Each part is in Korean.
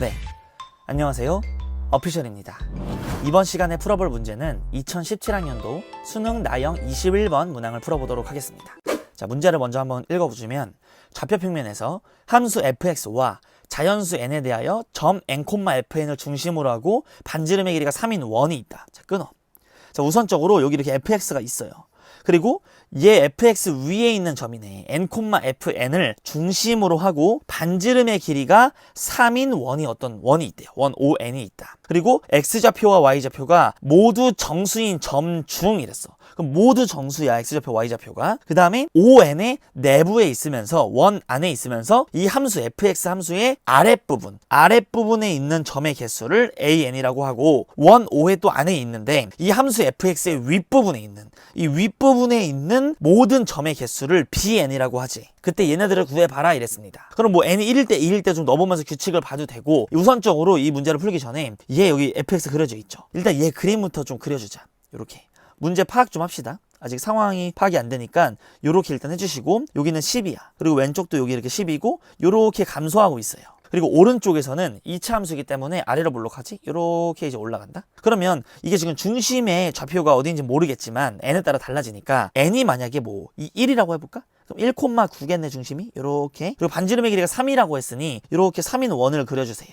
네. 안녕하세요. 어피셜입니다. 이번 시간에 풀어볼 문제는 2017학년도 수능 나형 21번 문항을 풀어보도록 하겠습니다. 자, 문제를 먼저 한번 읽어보시면 좌표 평면에서 함수 fx와 자연수 n에 대하여 점 n, fn을 중심으로 하고 반지름의 길이가 3인 원이 있다. 자, 끊어. 자, 우선적으로 여기 이렇게 fx가 있어요. 그리고 얘 fx 위에 있는 점이네. n, fn을 중심으로 하고 반지름의 길이가 3인 원이 어떤 원이 있대요. 원 ON이 있다. 그리고 x좌표와 y좌표가 모두 정수인 점 중이랬어. 그럼 모두 정수야 x좌표 y좌표가. 그 다음에 ON의 내부에 있으면서 원 안에 있으면서 이 함수 fx 함수의 아랫부분 아랫부분에 있는 점의 개수를 an이라고 하고 원 O의 또 안에 있는데 이 함수 fx의 윗부분에 있는 이 윗부분에 있는 모든 점의 개수를 bn이라고 하지. 그때 얘네들을 구해봐라 이랬습니다. 그럼 뭐 n이 1일 때 2일 때 좀 넣어보면서 규칙을 봐도 되고 우선적으로 이 문제를 풀기 전에 얘 여기 fx 그려져 있죠. 일단 얘 그림부터 좀 그려주자. 이렇게 문제 파악 좀 합시다. 아직 상황이 파악이 안 되니까 요렇게 일단 해주시고 여기는 10이야. 그리고 왼쪽도 여기 이렇게 10이고 요렇게 감소하고 있어요. 그리고 오른쪽에서는 2차 함수이기 때문에 아래로 볼록하지? 이렇게 이제 올라간다? 그러면 이게 지금 중심의 좌표가 어디인지 모르겠지만 n에 따라 달라지니까 n이 만약에 뭐 이 1이라고 해볼까? 그럼 1,9겠네 중심이? 이렇게 그리고 반지름의 길이가 3이라고 했으니 이렇게 3인 원을 그려주세요.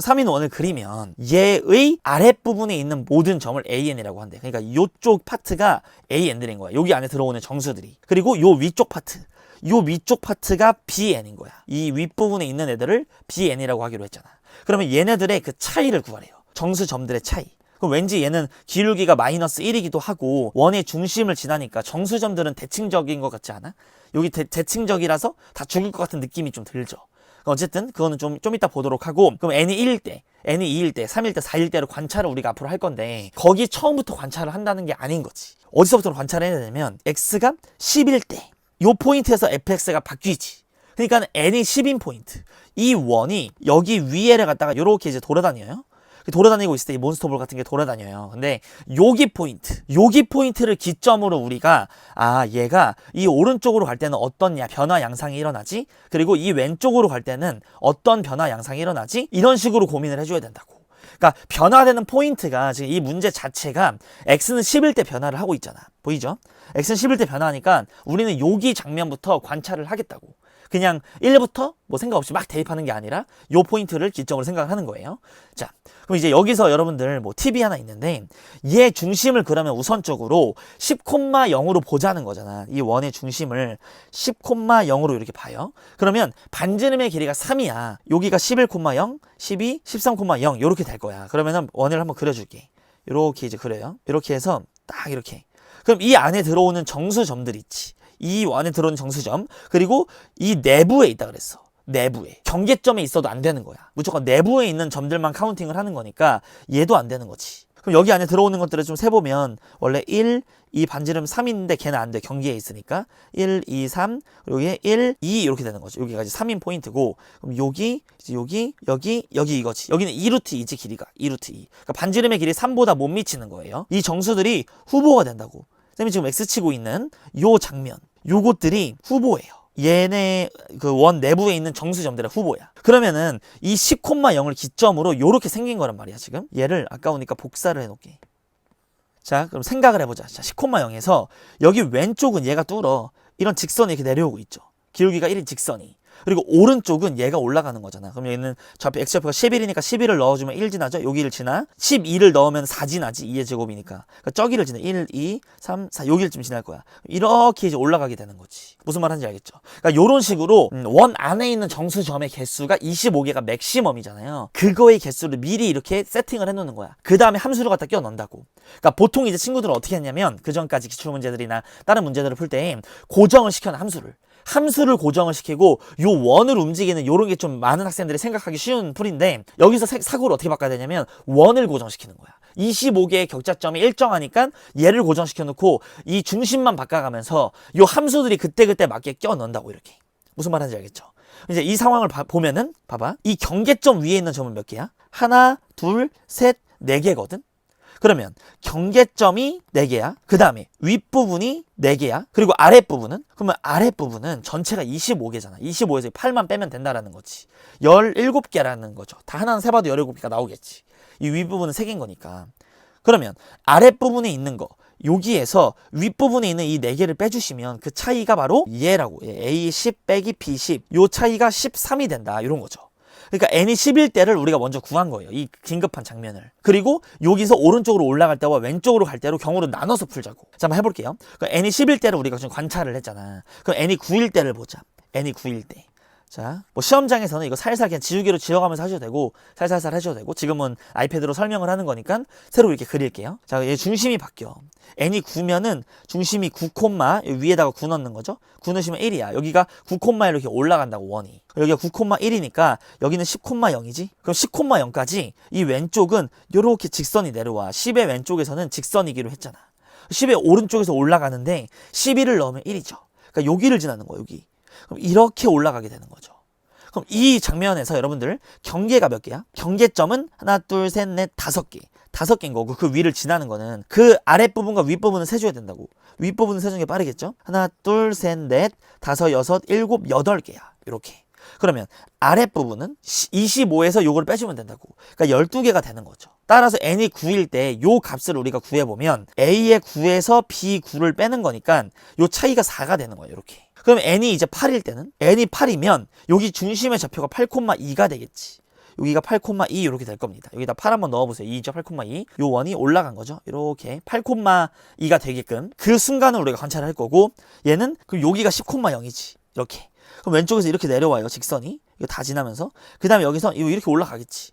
3인 원을 그리면 얘의 아랫부분에 있는 모든 점을 AN이라고 한대. 그러니까 이쪽 파트가 AN들인 거야. 여기 안에 들어오는 정수들이. 그리고 요 위쪽 파트. 요 위쪽 파트가 BN인 거야. 이 윗부분에 있는 애들을 BN이라고 하기로 했잖아. 그러면 얘네들의 그 차이를 구하래요. 정수점들의 차이. 그럼 왠지 얘는 기울기가 마이너스 1이기도 하고 원의 중심을 지나니까 정수점들은 대칭적인 것 같지 않아? 여기 대, 대칭적이라서 다 죽을 것 같은 느낌이 좀 들죠. 어쨌든 그거는 좀, 좀 이따 보도록 하고 그럼 n이 1일 때 n이 2일 때 3일 때 4일 때로 관찰을 우리가 앞으로 할 건데 거기 처음부터 관찰을 한다는 게 아닌 거지. 어디서부터 관찰을 해야 되냐면 x가 10일 때 요 포인트에서 fx가 바뀌지. 그러니까 n이 10인 포인트. 이 원이 여기 위에를 갖다가 요렇게 이제 돌아다녀요 돌아다니고 있을 때 이 몬스터볼 같은 게 돌아다녀요. 근데 여기 포인트, 여기 포인트를 기점으로 우리가 아 얘가 이 오른쪽으로 갈 때는 어떤 야- 변화 양상이 일어나지? 그리고 이 왼쪽으로 갈 때는 어떤 변화 양상이 일어나지? 이런 식으로 고민을 해줘야 된다고. 그러니까 변화되는 포인트가 지금 이 문제 자체가 x는 10일 때 변화를 하고 있잖아. 보이죠? x는 10일 때 변화하니까 우리는 여기 장면부터 관찰을 하겠다고. 그냥 1부터 뭐 생각 없이 막 대입하는 게 아니라 요 포인트를 기점으로 생각을 하는 거예요. 자, 그럼 이제 여기서 여러분들 뭐 팁이 하나 있는데 얘 중심을 그러면 우선적으로 10,0로 보자는 거잖아. 이 원의 중심을 10,0로 이렇게 봐요. 그러면 반지름의 길이가 3이야. 여기가 11,0, 12, 13,0 이렇게 될 거야. 그러면은 원을 한번 그려줄게. 이렇게 이제 그려요. 이렇게 해서 딱 이렇게. 그럼 이 안에 들어오는 정수점들 있지. 이 안에 들어오는 정수점 그리고 이 내부에 있다 그랬어. 내부에 경계점에 있어도 안 되는 거야. 무조건 내부에 있는 점들만 카운팅을 하는 거니까 얘도 안 되는 거지. 그럼 여기 안에 들어오는 것들을 좀 세보면 원래 1, 2 반지름 3인데 걔는 안 돼. 경계에 있으니까 1, 2, 3 그리고 여기 1, 2 이렇게 되는 거죠. 이제 3인 포인트고 그럼 여기 여기 여기 여기 이거지. 여기는 2루트 2지 길이가 2루트 2. 그러니까 반지름의 길이 3보다 못 미치는 거예요. 이 정수들이 후보가 된다고. 쌤이 지금 X 치고 있는 요 장면 요것들이 후보예요. 얘네 그 원 내부에 있는 정수점들의 후보야. 그러면은 이 10,0을 기점으로 요렇게 생긴 거란 말이야, 지금. 얘를 아까우니까 복사를 해 놓게. 자, 그럼 생각을 해 보자. 자, 10,0에서 여기 왼쪽은 얘가 뚫어. 이런 직선이 이렇게 내려오고 있죠. 기울기가 1인 직선이. 그리고 오른쪽은 얘가 올라가는 거잖아. 그럼 얘는 좌표 x좌표가 11이니까 11을 넣어주면 1 지나죠? 여기를 지나. 12를 넣으면 4 지나지. 2의 제곱이니까. 그러니까 저기를 지나. 1, 2, 3, 4. 여기를 좀 지날 거야. 이렇게 이제 올라가게 되는 거지. 무슨 말 하는지 알겠죠? 그러니까 요런 식으로 음, 원 안에 있는 정수점의 개수가 25개가 맥시멈이잖아요. 그거의 개수를 미리 이렇게 세팅을 해놓는 거야. 그 다음에 함수를 갖다 끼워 넣는다고. 그러니까 보통 이제 친구들은 어떻게 했냐면 그 전까지 기출 문제들이나 다른 문제들을 풀 때 고정을 시켜놔 함수를. 함수를 고정을 시키고 요 원을 움직이는 요런 게 좀 많은 학생들이 생각하기 쉬운 풀인데 여기서 사- 사고를 어떻게 바꿔야 되냐면 원을 고정시키는 거야. 25개의 격자점이 일정하니까 얘를 고정시켜 놓고 이 중심만 바꿔가면서 요 함수들이 그때그때 맞게 껴 넣는다고 이렇게. 무슨 말 하는지 알겠죠? 이제 이 상황을 봐- 보면은 봐봐. 이 경계점 위에 있는 점은 몇 개야? 하나, 둘, 셋, 네 개거든. 그러면 경계점이 4개야. 그 다음에 윗부분이 4개야. 그리고 아랫부분은? 그러면 아랫부분은 전체가 25개잖아. 25에서 8만 빼면 된다라는 거지. 17개라는 거죠. 다 하나는 세봐도 17개가 나오겠지. 이 윗부분은 3개인 거니까. 그러면 아랫부분에 있는 거 여기에서 윗부분에 있는 이 4개를 빼주시면 그 차이가 바로 얘라고 A10 빼기 B10 요 차이가 13이 된다 이런 거죠 그러니까 n이 10일 때를 우리가 먼저 구한 거예요 이 긴급한 장면을. 그리고 여기서 오른쪽으로 올라갈 때와 왼쪽으로 갈 때로 경우를 나눠서 풀자고. 자 한번 해볼게요. 그 n이 10일 때를 우리가 지금 관찰을 했잖아. 그럼 n이 9일 때를 보자. N이 9일 때 자, 뭐 시험장에서는 이거 살살 그냥 지우개로 지워가면서 하셔도 되고 살살살 하셔도 되고 지금은 아이패드로 설명을 하는 거니까 새로 이렇게 그릴게요. 자, 얘 중심이 바뀌어. n이 9면은 중심이 9 콤마 위에다가 9 넣는 거죠. 9 넣으시면 1이야. 여기가 9 콤마 이렇게 올라간다고 원이. 여기가 9 콤마 1이니까 여기는 10 콤마 0이지. 그럼 10 콤마 0까지 이 왼쪽은 요렇게 직선이 내려와. 10의 왼쪽에서는 직선이기로 했잖아. 10의 오른쪽에서 올라가는데 11을 넣으면 1이죠. 그러니까 여기를 지나는 거야, 여기. 그럼 이렇게 올라가게 되는 거죠. 그럼 이 장면에서 여러분들 경계가 몇 개야? 경계점은 하나, 둘, 셋, 넷, 다섯 개. 다섯 개인 거고 그 위를 지나는 거는 그 아랫부분과 윗부분을 세줘야 된다고. 윗부분을 세주는 게 빠르겠죠? 하나, 둘, 셋, 넷, 다섯, 여섯, 일곱, 여덟 개야. 이렇게. 그러면 아랫부분은 25에서 요걸 빼주면 된다고. 그러니까 12개가 되는 거죠. 따라서 n이 9일 때 요 값을 우리가 구해보면 a의 9에서 b 9를 빼는 거니까 요 차이가 4가 되는 거예요. 이렇게. 그럼 n이 이제 8일 때는 n이 8이면 여기 중심의 좌표가 8,2가 되겠지. 여기가 8,2 이렇게 될 겁니다. 여기다 8 한번 넣어보세요. 2죠 8,2. 요 원이 올라간 거죠. 이렇게 8,2가 되게끔 그 순간을 우리가 관찰을 할 거고 얘는 그럼 여기가 10,0이지. 이렇게. 그럼 왼쪽에서 이렇게 내려와요. 직선이. 이거 다 지나면서. 그 다음에 여기서 이렇게 올라가겠지.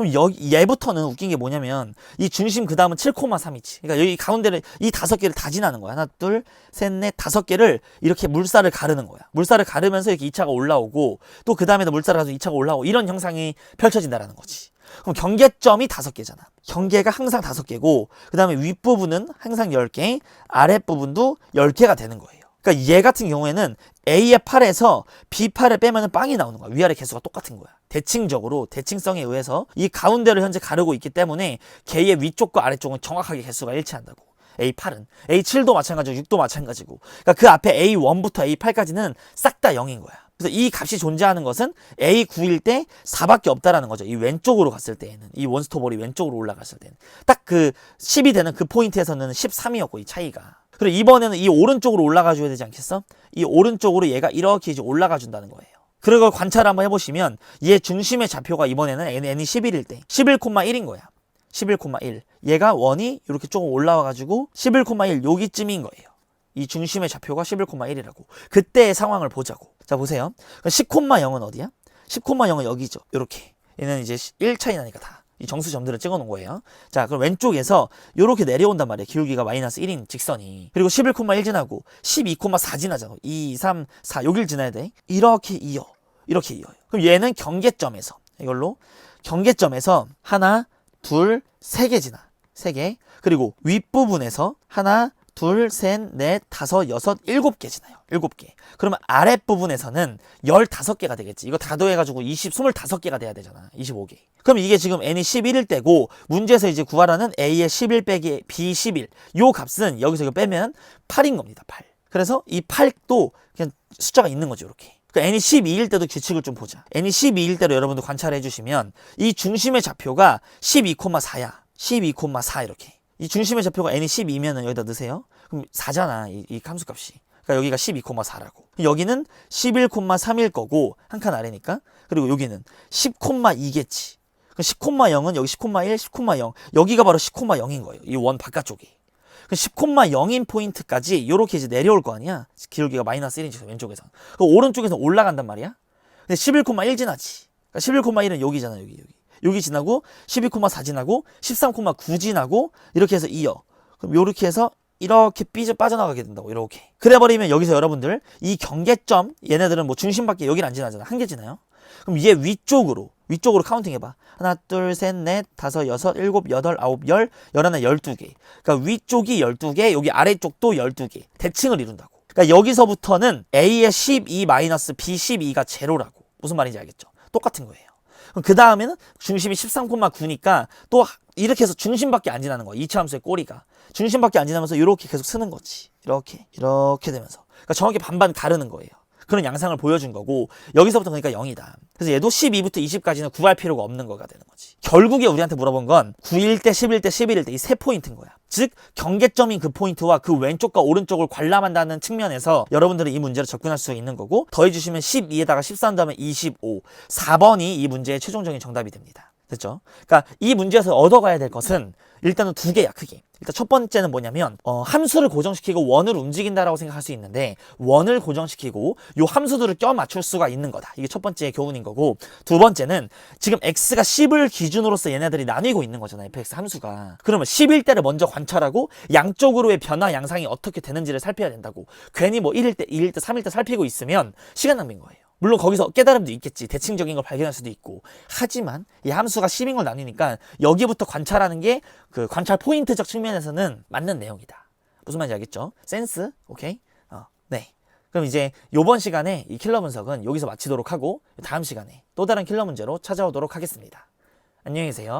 그럼 여기 얘부터는 웃긴 게 뭐냐면 이 중심 그 다음은 7,3이지. 그러니까 여기 가운데를 이 다섯 개를 다 지나는 거야. 하나, 둘, 셋, 넷, 다섯 개를 이렇게 물살을 가르는 거야. 물살을 가르면서 이렇게 2차가 올라오고 또 그 다음에도 물살을 가서 2차가 올라오고 이런 형상이 펼쳐진다라는 거지. 그럼 경계점이 다섯 개잖아. 경계가 항상 다섯 개고 그 다음에 윗부분은 항상 10개, 아랫부분도 10개가 되는 거예요. 그러니까 얘 같은 경우에는 A의 8에서 B 8을 빼면 빵이 나오는 거야. 위아래 개수가 똑같은 거야. 대칭적으로 대칭성에 의해서 이 가운데를 현재 가르고 있기 때문에 개의 위쪽과 아래쪽은 정확하게 개수가 일치한다고. A8은 A7도 마찬가지고 6도 마찬가지고 그러니까 그 앞에 A1부터 A8까지는 싹 다 0인 거야. 그래서 이 값이 존재하는 것은 A9일 때 4밖에 없다라는 거죠. 이 왼쪽으로 갔을 때에는 이 원스토볼이 왼쪽으로 올라갔을 때는 딱 그 10이 되는 그 포인트에서는 13이었고 이 차이가 그리고 이번에는 이 오른쪽으로 올라가 줘야 되지 않겠어? 이 오른쪽으로 얘가 이렇게 이제 올라가 준다는 거예요. 그리고 관찰 한번 해보시면 얘 중심의 좌표가 이번에는 n이 11일 때 11,1인 거야. 11,1. 얘가 원이 이렇게 조금 올라와가지고 11,1 여기쯤인 거예요. 이 중심의 좌표가 11,1이라고. 그때의 상황을 보자고. 자 보세요. 10,0은 어디야? 10,0은 여기죠. 이렇게. 얘는 이제 1 차이 나니까 다. 이 정수 점들을 찍어 놓은 거예요. 자, 그럼 왼쪽에서 이렇게 내려온단 말이에요. 기울기가 마이너스 1인 직선이. 그리고 11,1 지나고 12,4 지나잖아. 2, 3, 4 여길 지나야 돼. 이렇게 이어. 이렇게 이어요. 그럼 얘는 경계점에서 이걸로 경계점에서 하나, 둘, 세 개 지나. 세 개. 그리고 윗부분에서 하나, 둘, 셋, 넷, 다섯, 여섯, 일곱 개 지나요. 일곱 개. 그러면 아랫부분에서는 열다섯 개가 되겠지. 이거 다 더해가지고 20, 25개가 돼야 되잖아. 25개. 그럼 이게 지금 n이 11일 때고 문제에서 이제 구하라는 a의 11 빼기 b 11. 요 값은 여기서 이거 빼면 8인 겁니다. 8. 그래서 이 8도 그냥 숫자가 있는 거죠. 이렇게. 그 n이 12일 때도 규칙을 좀 보자. n이 12일 때로 여러분도 관찰해 주시면 이 중심의 좌표가 12,4야. 12,4 이렇게. 이 중심의 좌표가 n이 12면은 여기다 넣으세요. 그럼 4잖아. 이, 이 함수값이. 그러니까 여기가 12,4라고. 여기는 11,3일 거고 한 칸 아래니까. 그리고 여기는 10,2겠지. 그럼 10,0은 여기 10,1, 10,0 여기가 바로 10,0인 거예요. 이 원 바깥쪽이. 그 10,0인 포인트까지 이렇게 이제 내려올 거 아니야. 기울기가 마이너스 1인치 왼쪽에서. 그 오른쪽에서 올라간단 말이야. 근데 11,1 지나지. 그러니까 11,1은 여기잖아. 여기 여기. 여기 지나고 12,4 지나고 13,9 지나고 이렇게 해서 이어. 그럼 요렇게 해서 이렇게 삐져 빠져나가게 된다고 이렇게. 그래버리면 여기서 여러분들 이 경계점 얘네들은 뭐 중심밖에 여기를 안 지나잖아. 한 개 지나요. 그럼 얘 위쪽으로 위쪽으로 카운팅 해봐. 하나, 둘, 셋, 넷, 다섯, 여섯, 일곱, 여덟, 아홉, 열, 열하나, 열두 개. 그러니까 위쪽이 열두 개, 여기 아래쪽도 열두 개. 대칭을 이룬다고. 그러니까 여기서부터는 A의 12 마이너스 B 12가 제로라고. 무슨 말인지 알겠죠? 똑같은 거예요. 그 다음에는 중심이 13,9니까 또 이렇게 해서 중심밖에 안 지나는 거야. 이차 함수의 꼬리가. 중심밖에 안 지나면서 이렇게 계속 쓰는 거지. 이렇게, 이렇게 되면서. 그러니까 정확히 반반 가르는 거예요. 그런 양상을 보여준 거고 여기서부터 그러니까 0이다. 그래서 얘도 12부터 20까지는 구할 필요가 없는 거가 되는 거지. 결국에 우리한테 물어본 건 9일 때, 11일 때, 11일 때 이 세 포인트인 거야. 즉 경계점인 그 포인트와 그 왼쪽과 오른쪽을 관람한다는 측면에서 여러분들은 이 문제를 접근할 수 있는 거고 더해주시면 12에다가 13 다음에 25 4번이 이 문제의 최종적인 정답이 됩니다. 됐죠? 그러니까 이 문제에서 얻어가야 될 것은 일단은 두 개야 크게. 일단 첫 번째는 뭐냐면 어, 함수를 고정시키고 원을 움직인다라고 생각할 수 있는데 원을 고정시키고 요 함수들을 껴 맞출 수가 있는 거다. 이게 첫 번째 교훈인 거고 두 번째는 지금 x가 10을 기준으로서 얘네들이 나뉘고 있는 거잖아요. fx 함수가. 그러면 10일 때를 먼저 관찰하고 양쪽으로의 변화 양상이 어떻게 되는지를 살펴야 된다고. 괜히 뭐 1일 때, 2일 때, 3일 때 살피고 있으면 시간 낭비인 거예요. 물론 거기서 깨달음도 있겠지. 대칭적인 걸 발견할 수도 있고. 하지만 이 함수가 10인 걸 나뉘니까 여기부터 관찰하는 게 그 관찰 포인트적 측면에서는 맞는 내용이다. 무슨 말인지 알겠죠? 센스? 오케이? 어, 네. 그럼 이제 요번 시간에 이 킬러 분석은 여기서 마치도록 하고 다음 시간에 또 다른 킬러 문제로 찾아오도록 하겠습니다. 안녕히 계세요.